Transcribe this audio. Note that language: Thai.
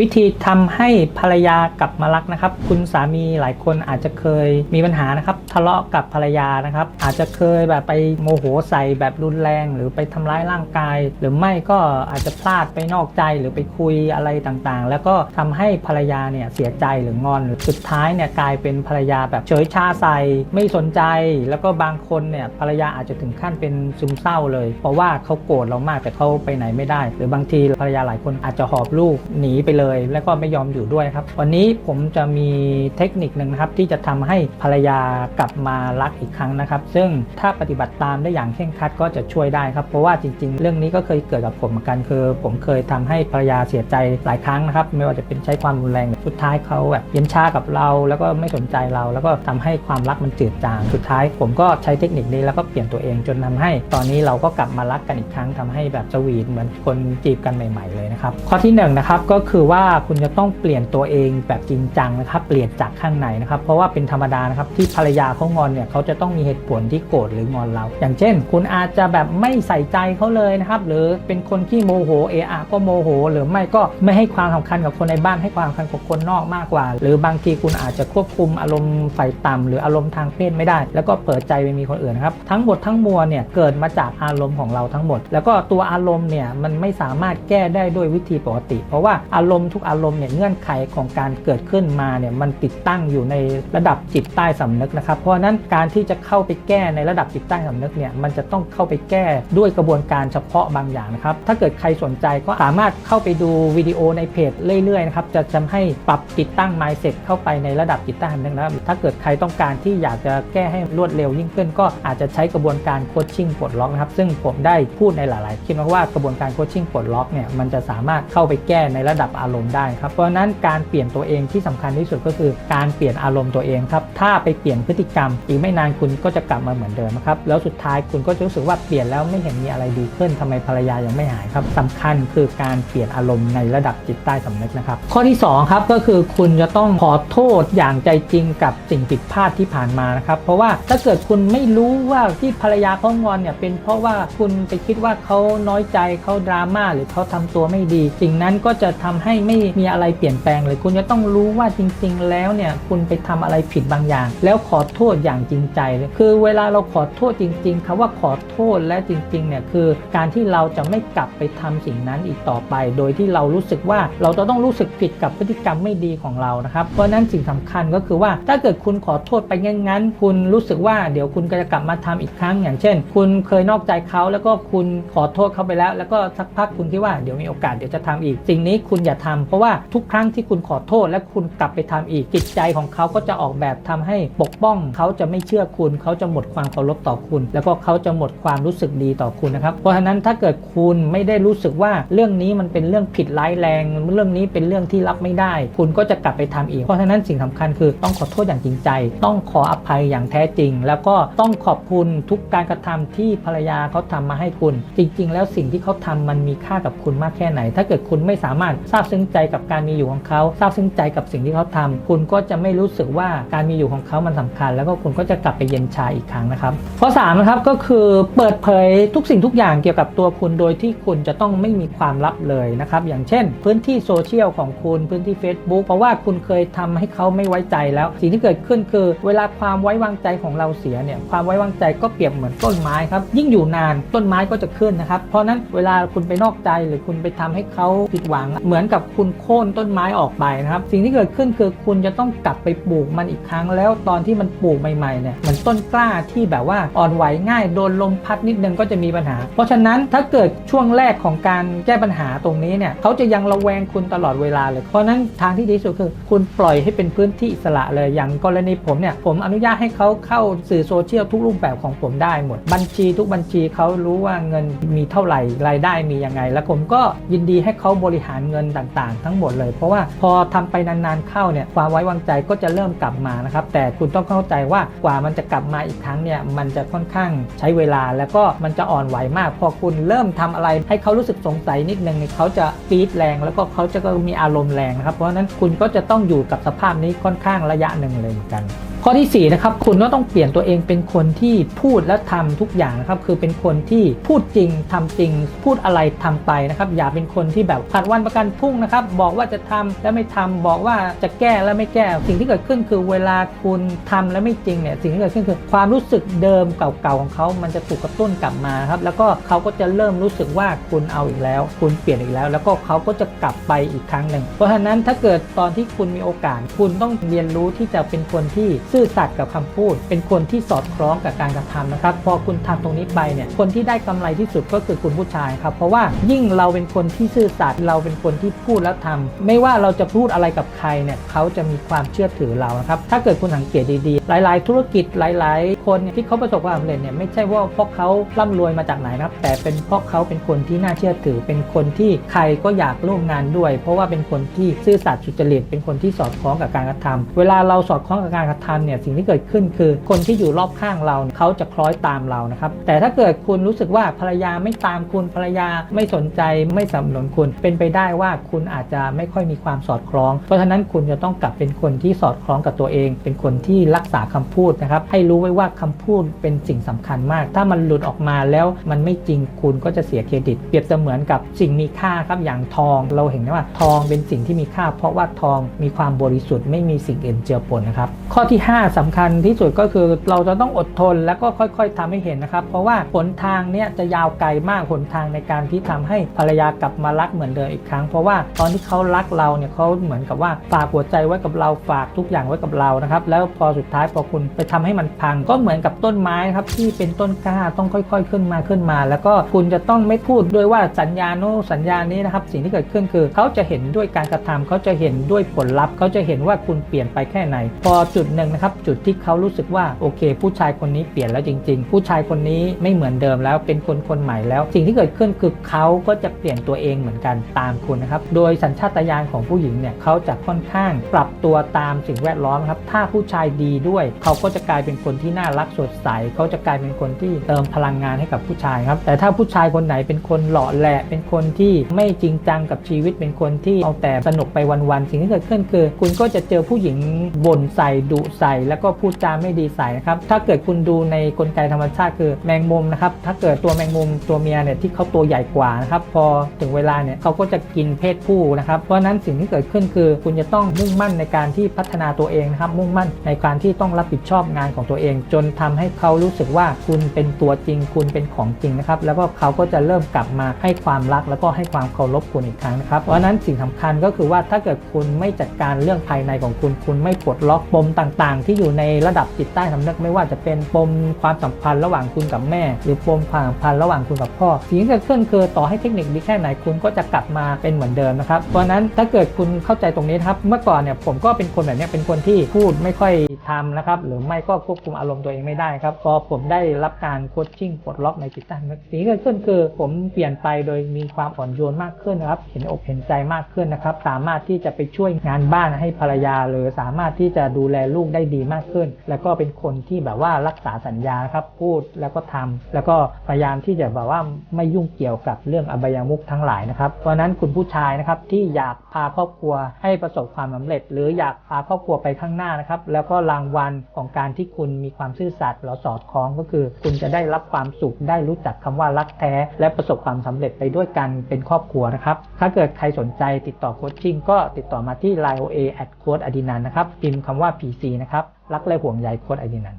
วิธีทำให้ภรรยากลับมารักนะครับ คุณสามีหลายคนอาจจะเคยมีปัญหานะครับ ทะเลาะกับภรรยานะครับ อาจจะเคยแบบไปโมโหใส่แบบรุนแรง หรือไปทำร้ายร่างกาย หรือไม่ก็อาจจะพลาดไปนอกใจหรือไปคุยอะไรต่างๆ แล้วก็ทำให้ภรรยาเนี่ยเสียใจหรืองอนหรือสุดท้ายเนี่ยกลายเป็นภรรยาแบบเฉยชาใส่ไม่สนใจ แล้วก็บางคนเนี่ยภรรยาอาจจะถึงขั้นเป็นซึมเศร้าเลย เพราะว่าเขาโกรธเรามากแต่เขาไปไหนไม่ได้ หรือบางทีภรรยาหลายคนอาจจะหอบลูกหนีไปเลยแล้วก็ไม่ยอมอยู่ด้วยครับ วันนี้ผมจะมีเทคนิคหนึ่งนะครับที่จะทำให้ภรรยากลับมารักอีกครั้งนะครับ ซึ่งถ้าปฏิบัติตามได้อย่างเคร่งครัดก็จะช่วยได้ครับ เพราะว่าจริง ๆ เรื่องนี้ก็เคยเกิดกับผมเหมือนกันคือ ผมเคยทำให้ภรรยาเสียใจหลายครั้งนะครับ ไม่ว่าจะเป็นใช้ความรุนแรงสุดท้ายเขาแบบเย็นชากับเรา แล้วก็ไม่สนใจเรา แล้วก็ทำให้ความรักมันจืดจางสุดท้าย ผมก็ใช้เทคนิคนี้แล้วก็เปลี่ยนตัวเองจนทำให้ ตอนนี้เราก็กลับมารักกันอีกครั้งทำให้แบบสวีทเหมือนคนจีบกันใหม่ ๆเลยนะครับข้อที่หนึ่งนะครับก็คือว่าาคุณจะต้องเปลี่ยนตัวเองแบบจริงจังนะครับ เปลี่ยนจากข้างในนะครับ เพราะว่าเป็นธรรมดานะครับที่ภรรยาเขางอนเนี่ยเขาจะต้องมีเหตุผลที่โกรธหรืองอนเรา อย่างเช่น คุณอาจจะแบบไม่ใส่ใจเขาเลยนะครับ หรือเป็นคนที่โมโหเอะอะก็โมโห หรือไม่ก็ไม่ให้ความสำคัญกับคนในบ้านให้ความสำคัญกับคนนอกมากกว่า หรือบางทีคุณอาจจะควบคุมอารมณ์ไฟต่ำหรืออารมณ์ทางเพศไม่ได้ แล้วก็เปิดใจไปมีคนอื่นนะครับทั้งหมดทั้งมวลเนี่ยเกิดมาจากอารมณ์ของเราทั้งหมด แล้วก็ตัวอารมณ์เนี่ยมันไม่สามารถแก้ได้ด้วยวิธีปกติ เพราะว่าอารมณ์ทุกอารมณ์เนี่ยเงื่อนไขของการเกิดขึ้นมาเนี่ยมันติดตั้งอยู่ในระดับจิตใต้สำนึกนะครับ เพราะนั้นการที่จะเข้าไปแก้ในระดับจิตใต้สำนึกเนี่ยมันจะต้องเข้าไปแก้ด้วยกระบวนการเฉพาะบางอย่างนะครับ ถ้าเกิดใครสนใจก็สามารถเข้าไปดูวิดีโอในเพจเรื่อยๆนะครับจะทำให้ปรับติดตั้ง mindset เข้าไปในระดับจิตใต้สำนึกนะครับถ้าเกิดใครต้องการที่อยากจะแก้ให้รวดเร็วยิ่งขึ้น ก็อาจจะใช้กระบวนการโคชชิ่งปลดล็อกนะครับ ซึ่งผมได้พูดในหลาย ๆ คลิปนะว่ากระบวนการโคชชิ่งปลดล็อกเนี่ยมันจะสามารถเข้าไปแก้ในระดับอารมณ์ได้ครับเพราะนั้นการเปลี่ยนตัวเองที่สำคัญที่สุดก็คือการเปลี่ยนอารมณ์ตัวเองครับถ้าไปเปลี่ยนพฤติกรรม อีกไม่นานคุณก็จะกลับมาเหมือนเดิมครับแล้วสุดท้ายคุณก็จะรู้สึกว่าเปลี่ยนแล้วไม่เห็นมีอะไรดีขึ้นทำไมภรรยายังไม่หายครับสำคัญคือการเปลี่ยนอารมณ์ในระดับจิตใต้สำนึกนะครับข้อที่2ครับก็คือคุณจะต้องขอโทษอย่างใจจริงกับสิ่งผิดพลาดที่ผ่านมานะครับเพราะว่าถ้าเกิดคุณไม่รู้ว่าที่ภรรยาเขางอนเนี่ยเป็นเพราะว่าคุณไปคิดว่าเขาน้อยใจเขาดราม่าหรือเขาทำตัวไม่ดี สิ่งนั้นก็จะทำให้ไม่มีอะไรเปลี่ยนแปลงเลย คุณจะต้องรู้ว่าจริง ๆ แล้วเนี่ยคุณไปทำอะไรผิดบางอย่าง แล้วขอโทษอย่างจริงใจเลยคือเวลาเราขอโทษจริง ๆคำว่าขอโทษและจริงๆเนี่ยคือการที่เราจะไม่กลับไปทำสิ่งนั้นอีกต่อไป โดยที่เรารู้สึกว่าเราจะต้องรู้สึกผิดกับพฤติกรรมไม่ดีของเรานะครับเพราะนั้นสิ่งสำคัญก็คือว่าถ้าเกิดคุณขอโทษไปงั้นๆคุณรู้สึกว่าเดี๋ยวคุณก็จะกลับมาทำอีกครั้งอย่างเช่น คุณเคยนอกใจเขาแล้วก็คุณขอโทษเขาไปแล้ว แล้วก็สักพักคุณคิดว่าเดี๋ยวมีโอกาสเดี๋ยวจะทำอีก สิ่งนี้คุณอย่าทำเพราะว่าทุกครั้งที่คุณขอโทษและคุณกลับไปทำอีกจิตใจของเขาก็จะออกแบบทำให้ปกป้อง เขาจะไม่เชื่อคุณ เขาจะหมดความเคารพต่อคุณ แล้วก็เขาจะหมดความรู้สึกดีต่อคุณนะครับเพราะฉะนั้นถ้าเกิดคุณไม่ได้รู้สึกว่าเรื่องนี้มันเป็นเรื่องผิดร้ายแรง เรื่องนี้เป็นเรื่องที่รับไม่ได้ คุณก็จะกลับไปทำอีก เพราะฉะนั้นสิ่งสำคัญคือต้องขอโทษอย่างจริงใจ ต้องขออภัยอย่างแท้จริง แล้วก็ต้องขอบคุณทุกการกระทำที่ภรรยาเขาทำมาให้คุณ จริง ๆ แล้วสิ่งที่เขาทำมันมีค่ากับคุณมากแค่ไหน ถ้าเกิดคุณไม่สามารถซาบซึึ้งใจกับการมีอยู่ของเขาซาบซึ้งใจกับสิ่งที่เขาทำคุณก็จะไม่รู้สึกว่าการมีอยู่ของเขามันสำคัญ แล้วก็คุณก็จะกลับไปเย็นชาอีกครั้งนะครับข้อสามนะครับก็คือเปิดเผยทุกสิ่งทุกอย่างเกี่ยวกับตัวคุณโดยที่คุณจะต้องไม่มีความลับเลยนะครับอย่างเช่น พื้นที่โซเชียลของคุณพื้นที่ Facebook เพราะว่าคุณเคยทำให้เขาไม่ไว้ใจแล้ว สิ่งที่เกิดขึ้นคือ เวลาความไว้วางใจของเราเสียเนี่ยความไว้วางใจก็เปรียบเหมือนต้นไม้ครับยิ่งอยู่นานต้นไม้ก็จะขึ้นนะครับเพราะนั้นเวลาคุณไปนอกใจหรือคุณไปทำให้เขาผิดหวัง เหมือนกับคุณโค่นต้นไม้ออกไปนะครับ สิ่งที่เกิดขึ้นคือคุณจะต้องกลับไปปลูกมันอีกครั้ง แล้วตอนที่มันปลูกใหม่ๆเนี่ยเหมือนต้นกล้าที่แบบว่าอ่อนไหวง่ายโดนลมพัดนิดนึงก็จะมีปัญหา เพราะฉะนั้นถ้าเกิดช่วงแรกของการแก้ปัญหาตรงนี้เนี่ยเขาจะยังระแวงคุณตลอดเวลาเลย เพราะฉะนั้นทางที่ดีที่สุดคือ คุณปล่อยให้เป็นพื้นที่อิสระเลยอย่างกรณีผมเนี่ยผมอนุญาตให้เขาเข้าสื่อโซเชียลทุกรูปแบบของผมได้หมด บัญชีทุกบัญชีเขารู้ว่าเงินมีเท่าไหร่รายได้มียังไง แล้วผมก็ยินดีให้เขาบริหารเงินต่างๆ ทั้งหมดเลย เพราะว่าพอทำไปนานๆเข้าเนี่ยความไว้วางใจก็จะเริ่มกลับมานะครับแต่คุณต้องเข้าใจว่ากว่ามันจะกลับมาอีกครั้งเนี่ยมันจะค่อนข้างใช้เวลาแล้วก็มันจะอ่อนไหวมาก พอคุณเริ่มทำอะไรให้เขารู้สึกสงสัยนิดนึงเนี่ยเขาจะปี๊ดแรง แล้วก็เขาจะก็มีอารมณ์แรงนะครับเพราะฉะนั้นคุณก็จะต้องอยู่กับสภาพนี้ค่อนข้างระยะหนึ่งเลยเหมือนกัน ข้อที่สี่นะครับคุณก็ต้องเปลี่ยนตัวเองเป็นคนที่พูดและทำทุกอย่างนะครับคือเป็นคนที่พูดจริงทำจริง พูดอะไรทำไปนะครับ อย่าเป็นคนที่แบบผัดวันประกันพรุ่งนะครับ บอกว่าจะทำแล้วไม่ทำบอกว่าจะแก้แล้วไม่แก้ สิ่งที่เกิดขึ้นคือเวลาคุณทำแล้วไม่จริงเนี่ยสิ่งที่เกิดขึ้นคือ ความรู้สึกเดิมเก่าๆของเขามันจะถูกกระตุ้นกลับมาครับแล้วก็เขาก็จะเริ่มรู้สึกว่าคุณเอาอีกแล้ว คุณเปลี่ยนอีกแล้ว แล้วก็เขาก็จะกลับไปอีกครั้งหนึ่งเพราะฉะนั้นถ้าเกิดตอนที่คุณมีโอกาส คุณต้องเรียนรู้ที่จะเป็นคนที่ซื่อสัตย์กับคำพูด เป็นคนที่สอดคล้องกับการกระทำนะครับ พอคุณทำตรงนี้ไปเนี่ยคนที่ได้กำไรที่สุดก็คือคุณผู้ชายครับ เพราะว่ายิ่งเราเป็นคนที่ซื่อสัตย์เราเป็นคนที่พูดแล้วทำไม่ว่าเราจะพูดอะไรกับใครเนี่ยเขาจะมีความเชื่อถือเรานะครับถ้าเกิดคุณสังเกตดีๆ หลาย ๆ ธุรกิจหลาย ๆ คนเนี่ยที่เขาประสบความสำเร็จเนี่ยไม่ใช่ว่าเพราะเขาร่ำรวยมาจากไหนนะครับ แต่เป็นเพราะเขาเป็นคนที่น่าเชื่อถือ เป็นคนที่ใครก็อยากร่วมงานด้วย เพราะว่าเป็นคนที่ซื่อสัตย์สุจริตเป็นคนที่สอดคล้องกับการกระทำเวลาเราสอดคล้องกับการกระทำเนี่ยสิ่งที่เกิดขึ้นคือคนที่อยู่รอบข้างเราเขาจะคล้อยตามเรานะครับแต่ถ้าเกิดคุณรู้สึกว่าภรรยาไม่ตามคุณภรรยาไม่สนใจไม่สนับสนุนคุณเป็นไปได้ว่าคุณอาจจะไม่ค่อยมีความสอดคล้อง เพราะฉะนั้นคุณจะต้องกลับเป็นคนที่สอดคล้องกับตัวเอง เป็นคนที่รักษาคำพูดนะครับให้รู้ไว้ว่าคำพูดเป็นสิ่งสำคัญมาก ถ้ามันหลุดออกมาแล้วมันไม่จริงคุณก็จะเสียเครดิต เปรียบเสมือนกับสิ่งมีค่าครับอย่างทอง เราเห็นว่าทองเป็นสิ่งที่มีค่า เพราะว่าทองมีความบริสุทธิ์ไม่มีสิ่งเอื่นเจือปนนะครับข้อที่ 5สำคัญที่สุดก็คือเราจะต้องอดทนแล้วก็ค่อย ๆทำให้เห็นนะครับ เพราะว่าหนทางเนี้ยจะยาวไกลมากหนทางในการที่ทำให้ภรรยากลับมารักเหมือนเดิมอีกครั้ง เพราะว่าตอนที่เขารักเราเนี่ยเขาเหมือนกับว่าฝากหัวใจไว้กับเราฝากทุกอย่างไว้กับเรานะครับแล้วพอสุดท้ายพอคุณไปทำให้มันพัง ก็เหมือนกับต้นไม้ครับที่เป็นต้นกล้าต้องค่อย ๆ ขึ้นมาขึ้นมา แล้วก็คุณจะต้องไม่พูดด้วยว่าสัญญาโน้สัญญานี้นะครับสิ่งที่เกิดขึ้นคือ เขาจะเห็นด้วยการกระทำเขาจะเห็นด้วยผลลัพธ์เขาจะเห็นว่าคุณเปลี่ยนไปแค่ไหน พอจุดหนึ่งนะครับจุดที่เขารู้สึกว่าโอเค ผู้ชายคนนี้เปลี่ยนแล้วจริง ๆ ผู้ชายคนนี้ไม่เหมือนเดิมแล้วเป็นคนคนใหม่แล้ว สิ่งที่เกิดขึ้นคือเขาก็จะเปลี่ยนตัวเองเหมือนกันตามคุณนะครับโดยสัญชาตญาณของผู้หญิงเนี่ยเขาจะค่อนข้างปรับตัวตามสิ่งแวดล้อมครับถ้าผู้ชายดีด้วย เขาก็จะกลายเป็นคนที่น่ารักสดใสเขาจะกลายเป็นคนที่เติมพลังงานให้กับผู้ชายครับแต่ถ้าผู้ชายคนไหนเป็นคนหล่อแหละเป็นคนที่ไม่จริงจังกับชีวิตเป็นคนที่เอาแต่สนุกไปวันๆสิ่งที่เกิดขึ้นคือ คุณก็จะเจอผู้หญิงบ่นใส่ดุใสแล้วก็พูดจาไม่ดีใส่นะครับถ้าเกิดคุณดูในกลไกธรรมชาติคือแมงมุมนะครับถ้าเกิดตัวแมงมุมตัวเมียเนี่ยที่เขาตัวใหญ่กว่านะครับพอถึงเวลาเนี่ยเขาก็จะกินเพศผู้นะครับเพราะนั้นสิ่งที่เกิดขึ้นคือคุณจะต้องมุ่งมั่นในการที่พัฒนาตัวเองนะครับมุ่งมั่นในการที่ต้องรับผิดชอบงานของตัวเอง จนทำให้เขารู้สึกว่าคุณเป็นตัวจริง คุณเป็นของจริงนะครับแล้วก็เขาก็จะเริ่มกลับมาให้ความรัก แล้วก็ให้ความเคารพคุณอีกครั้งนะครับเพราะนั้นสิ่งสำคัญก็คือว่าถ้าเกิดคุณไม่จัดการเรื่องภายในของคุณ คุณไม่ปลดล็อกปมต่างๆที่อยู่ในระดับจิตใต้สำนึกไม่ว่าจะเป็นปมความสัมพันธ์ระหว่างคุณกับแม่ หรือปมความสัมพันธ์ระหว่างคุณกับพ่อสิ่งที่เกิดขึ้นคือต่อให้เทคนิคดีแค่ไหนคุณก็จะกลับมาเป็นเหมือนเดิมนะครับเพราะฉะนั้นถ้าเกิดคุณเข้าใจตรงนี้ครับเมื่อก่อนเนี่ยผมก็เป็นคนแบบนี้เป็นคนที่พูดไม่ค่อยทำนะครับหรือไม่ก็ควบคุมอารมณ์ตัวเองไม่ได้ครับพอผมได้รับการโคชชิ่งปลดล็อกในจิตใต้สำนึกสิ่งที่เกิดขึ้นคือ ผมเปลี่ยนไปโดยมีความอ่อนโยนมากขึ้นนะครับเห็นอกเห็นใจมากขึ้นนะครับสามารถที่จะไปช่วยงานบ้านให้ภรรยา หรือสามารถที่จะดูแลลูกได้ดีมากขึ้น แล้วก็เป็นคนที่แบบว่ารักษาสัญญาครับพูดแล้วก็ทำแล้วก็พยายามที่จะแบบว่าไม่ยุ่งเกี่ยวกับเรื่องอบายามุขทั้งหลายนะครับ เพราะนั้นคุณผู้ชายนะครับที่อยากพาครอบครัวให้ประสบความสำเร็จ หรืออยากพาครอบครัวไปข้างหน้านะครับ แล้วก็รางวัลของการที่คุณมีความซื่อสัตย์หรือสอดคล้องก็คือ คุณจะได้รับความสุขได้รู้จักคำว่ารักแท้ และประสบความสำเร็จไปด้วยกันเป็นครอบครัวนะครับ ถ้าเกิดใครสนใจติดต่อโคชชิ่งก็ติดต่อมาที่ line OA at โค้ดอดินันนะครับพิมพ์คำว่า PC นะครับรักและห่วงใยโค้ดไอดีนัน